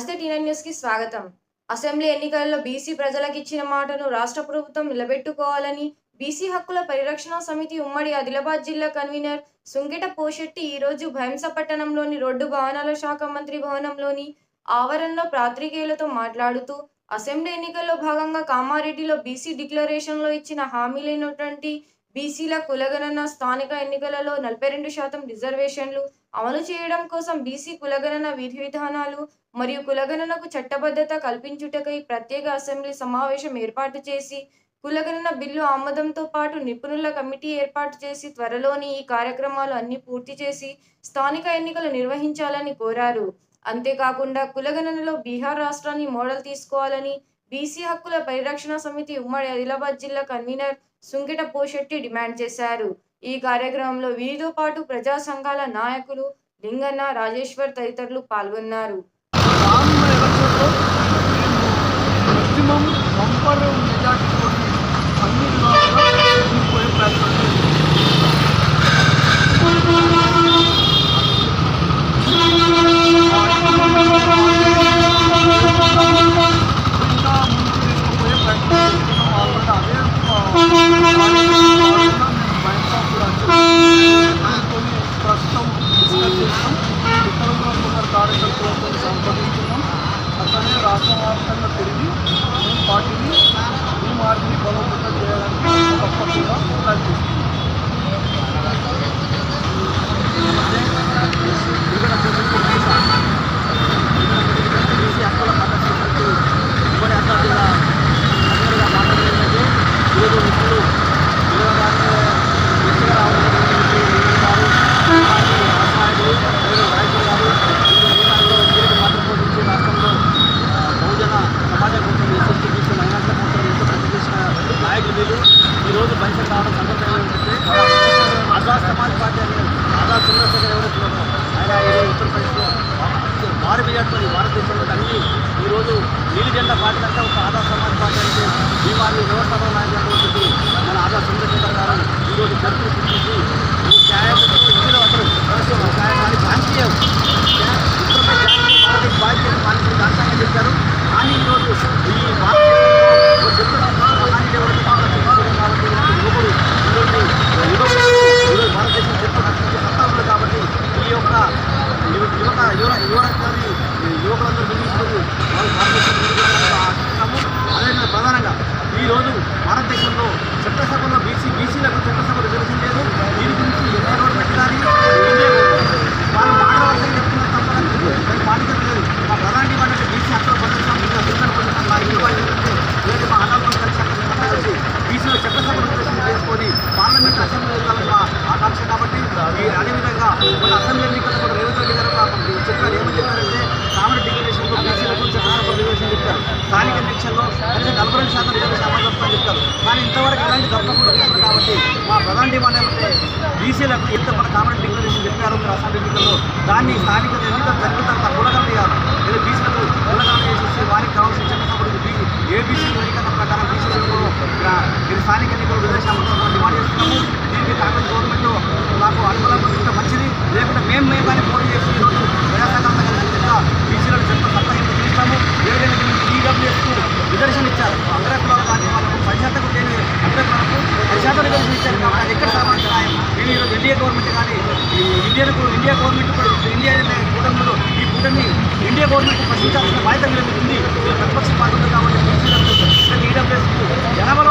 నమస్తే టీనైన్కి స్వాగతం. అసెంబ్లీ ఎన్నికల్లో బీసీ ప్రజలకు ఇచ్చిన మాటను రాష్ట్ర ప్రభుత్వం నిలబెట్టుకోవాలని బీసీ హక్కుల పరిరక్షణ సమితి ఉమ్మడి ఆదిలాబాద్ జిల్లా కన్వీనర్ సుంకెట పోషెట్టి ఈ రోజు పట్టణంలోని రోడ్డు భవనాల శాఖ మంత్రి భవనంలోని ఆవరణలో పాత్రికేయులతో మాట్లాడుతూ అసెంబ్లీ ఎన్నికల్లో భాగంగా కామారెడ్డిలో బీసీ డిక్లరేషన్లో ఇచ్చిన హామీలైనటువంటి బీసీల కులగణన స్థానిక ఎన్నికలలో నలభై రెండు శాతం రిజర్వేషన్లు అమలు చేయడం కోసం బీసీ కులగణన విధి విధానాలు మరియు కులగణనకు చట్టబద్ధత కల్పించుటకై ప్రత్యేక అసెంబ్లీ సమావేశం ఏర్పాటు చేసి కులగణన బిల్లు ఆమోదంతో పాటు నిపుణుల కమిటీ ఏర్పాటు చేసి త్వరలోని ఈ కార్యక్రమాలు అన్ని పూర్తి చేసి స్థానిక ఎన్నికలు నిర్వహించాలని కోరారు. అంతేకాకుండా కులగణనలో బీహార్ రాష్ట్రాన్ని మోడల్ తీసుకోవాలని బీసీ హక్కుల పరిరక్షణ సమితి ఉమ్మడి ఆదిలాబాద్ జిల్లా కన్వీనర్ సుంకిట పోశెట్టి డిమాండ్ చేశారు. ఈ కార్యక్రమంలో వీరితో పాటు ప్రజా సంఘాల నాయకులు లింగన్న రాజేశ్వర్ తదితరులు పాల్గొన్నారు. అన్ని నీలి జెండా పార్టీ అంటే ఒక ఆధార్ సమాజ్ పార్టీ అంటే బీమారి వ్యవస్థలో నాయకుడు మన ఆధార్ చంద్రశేఖర్ గారు ఈరోజు జరుపు సృష్టించి ఈ న్యాయంలో ఇందులో అసలు రహస్యం భారతీయ భారతీయ బాధ్యత రాష్ట్రంగా చెప్పారు కానీ ఈరోజు ఈ భారతదేశంలో ఒక చరిత్ర మహానీయుడు భారతదేశం చరిత్ర రక్షించే సత్తా ఉంది కాబట్టి ఈ యొక్క యువత యువ యువకులందరూ నిర్మించుకొని వాళ్ళు భారతదేశం ఆశిస్తున్నాము అదేవిధంగా ప్రధానంగా ఈరోజు భారతదేశంలో చట్టసభలో బీసీ బీసీలకు చట్టసభ రిజర్వేషన్ లేదు దీని గురించి ఎన్నో గవర్నమెంట్ కానీ ఇండియా వాళ్ళు మాట్లాడాల్సి చెప్తున్నారు తప్ప దాన్ని పాటించట్లేదు మా ప్రధాన డిమాండ్ అంటే బీసీ హక్కుల భద్రత ఇంకా శిక్షణ పొందుతాం మా ఇంటి వాళ్ళు ఏంటంటే లేదు మా అనాథం కలిసి కలిసి బీసీలో చట్టసభ రిజర్వేషన్ చేసుకొని పార్లమెంట్ అసెంబ్లీ వెళ్ళాలని మా ఆకాంక్ష కాబట్టి ఈ అదేవిధంగా మన అసెంబ్లీ ఎన్నికలు కూడా రేవంత్ రెడ్డి గారు మాకు చెప్పారు ఏమని చెప్పారంటే కామన్ డిక్లరేషన్లో బీసీలకు చట్టసభ రిజర్వేషన్ చెప్పారు స్థానిక ఎన్నికల్లో కనీసం నలభై రెండు శాతం రిజర్వేషన్ శాతం తప్పని చెప్పారు కానీ ఇంతవరకు ఎలాంటి తప్పకుండా చేశారు కాబట్టి మా ప్రధాన డిమాండ్ ఏమంటే బీసీలకు ఎంత మన కామన్ డిక్లరేషన్ చెప్పారు మీరు అసెంబ్లీ ఎన్నికల్లో దాన్ని స్థానిక ఎన్నికలు జరిగిన తర్వాత కూడగలిగారు లేదా బీసీలకు కూడగలు చేసేసి వారికి కావాల్సిన చట్టసభలు బీసీ న్యాయం ఈరోజు ఎన్డీఏ గవర్నమెంట్ కానీ ఇండియన్ ఇండియా గవర్నమెంట్ కూడా ఇండియా కూటమిలో ఈ కూటమి ఇండియా గవర్నమెంట్ ప్రశ్నించాల్సిన బాధ్యత మీద ఉంది. ప్రతిపక్ష పార్టీ కాబట్టి ఈడబ్ల్యూఎస్ ఈడబ్ల్యూఎస్కు జనాభాలో